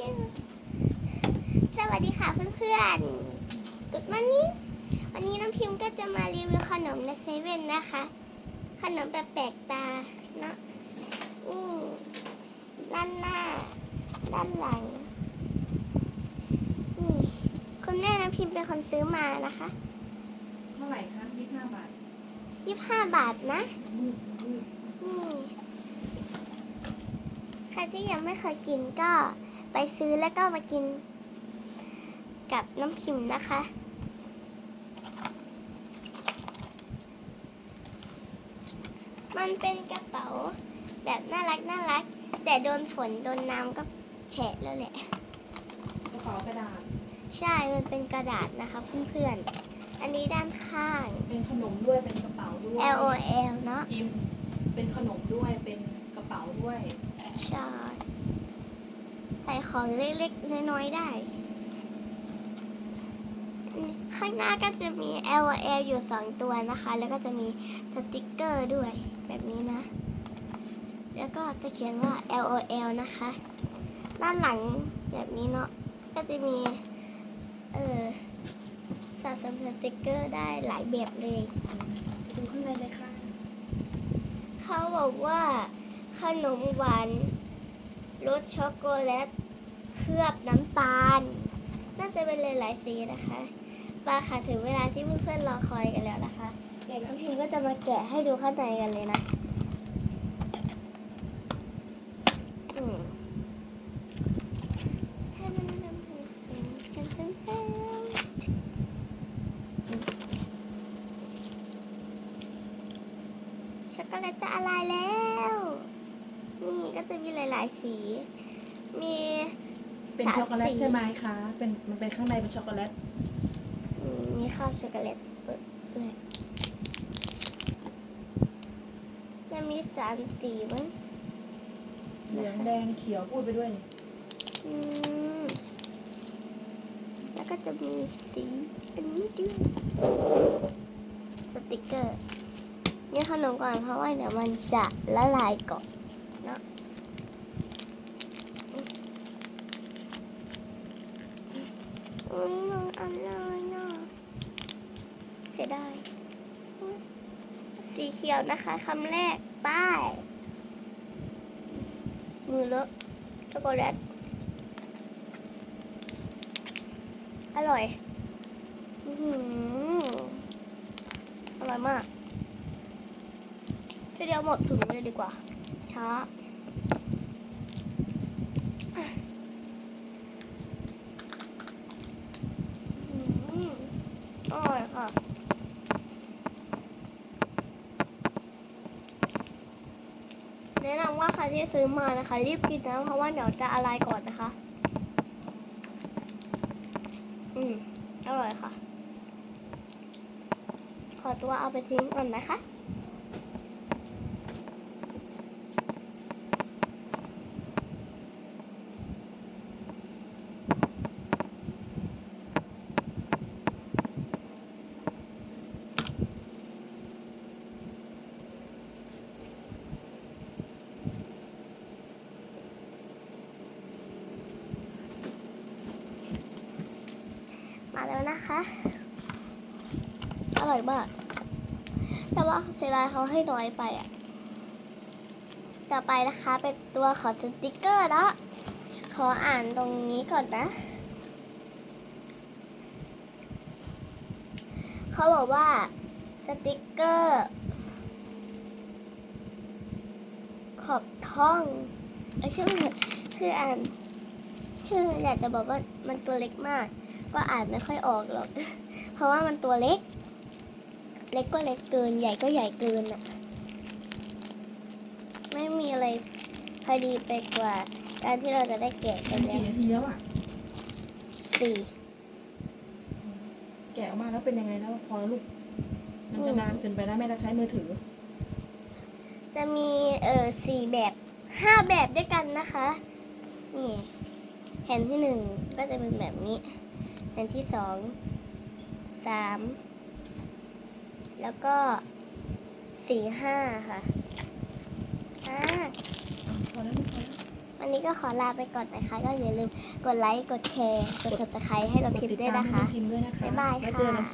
you สวัสดีค่ะเพื่อนๆ Good morning วันนี้น้ำพิมพ์ก็จะมารีวิวขนมในเซเว่นนะคะ ขนมแบบแปลกตาเนอะนี่ด้านหน้า ด้านหลัง นี่คุณแม่น้ำพิมพ์เป็นคนซื้อมานะคะเท่าไหร่คะยี่สิบห้าบาท25บาทนะ นี่ ใครที่ยังไม่เคยกินก็ ไปซื้อแล้วก็มากินกับน้ำพิมพ์นะคะ มันเป็นกระเป๋าแบบน่ารักน่ารัก แต่โดนฝนโดนน้ำก็แฉะแล้วแหละ กระเป๋ากระดาษ ใช่ มันเป็นกระดาษนะคะเพื่อนๆ อันนี้ด้านข้าง เป็นขนมด้วย เป็นกระเป๋าด้วย L O L เนาะพิมพ์เป็นขนมด้วย เป็นกระเป๋าด้วย ใช่ ใส่ของเล็กๆ น้อยๆ ได้ ข้างหน้าก็จะมี L O L อยู่สองตัวนะคะ แล้วก็จะมีสติกเกอร์ด้วยแบบนี้นะ แล้วก็จะเขียนว่า L O L นะคะ ด้านหลังแบบนี้เนาะ ก็จะมี เออสะสมสติกเกอร์ได้หลายแบบเลยดูข้างในเลยค่ะ เขาบอกว่าขนมหวานรสช็อกโกแลต เคลือบน้ำตาล น่าจะเป็นหลายๆสีนะคะมาค่ะถึงเวลาที่เพื่อนๆรอคอยกันแล้วนะคะเดี๋ยวน้องพิมก็จะมาแกะให้ดูข้างในกันเลยนะอืมให้มันทำให้เป็นเส้นๆช็อกโกแลตจะละลายแล้ว นี่ก็จะมีหลาย ๆ สี มี เป็นสามช็อกโกแลตสีใช่ไหมคะ เป็นมันเป็นข้างในเป็นช็อกโกแลตอืมมีข้าวช็อกโกแลตเปิดด้วยจะมีสามสีมั้งเหลืองแดงเขียวพูดไปด้วยอืมแล้วก็จะมีสีอันนี้ด้วยสติกเกอร์นี่ขนมก่อนเพราะว่าเดี๋ยวมันจะละลายก่อนเนาะอุ้ยมันอันเลยเนาะ เสียดายอุ๊ยสีเขียวนะคะคำแรก ป้าย มือเลอะช็อกโกแลตอร่อยออร่อยมากทีเดียวหมดถุงเลยดีกว่า ช้าอืมอร่อยค่ะ แนะนำว่าใครที่ซื้อมานะคะ รีบกินนะเพราะว่าเดี๋ยวจะอะไรก่อนนะคะ อืมอร่อยค่ะ ขอตัวเอาไปทิ้งก่อนนะคะ มาแล้วนะคะ อร่อยมาก แต่ว่าเสียดายเขาให้น้อยไปอะ ต่อไปนะคะเป็นตัวขอสติกเกอร์แล้วขออ่านตรงนี้ก่อนนะเขาบอกว่าสติกเกอร์ ขอบท้อง เอ้ใช่ไหมคืออ่าน คืออยากจะบอกว่ามันตัวเล็กมาก ก็อ่านไม่ค่อยออกหรอก เพราะว่ามันตัวเล็ก เล็กก็เล็กเกิน ใหญ่ก็ใหญ่เกินอะไม่มีอะไรพอดีไปกว่า การที่เราจะได้แกะกันแล้วกี่นาทีแล้วอะสี่แกะออกมาแล้วเป็นยังไงแล้วพอแล้วลูกมันจะนานเกินไปแล้วแม่จะใช้มือถือ จะมีเออสี่แบบห้าแบบด้วยกันนะคะ นี่ แผ่นที่หนึ่งก็จะเป็นแบบนี้ แผ่นที่สองสามแล้วก็สี่ห้าค่ะอ่าพอแล้วไม่พอแล้วพอวันนี้ก็ขอลาไปก่อนนะคะ ก็อย่าลืมกดไลค์ กดแชร์ กด subscribe ให้เรากดพิมติดพ์ด้วยตามนะให้คะพี่พิมพ์ด้วยนะคะ บ๊ายบายแล้วเจอกันค่ะ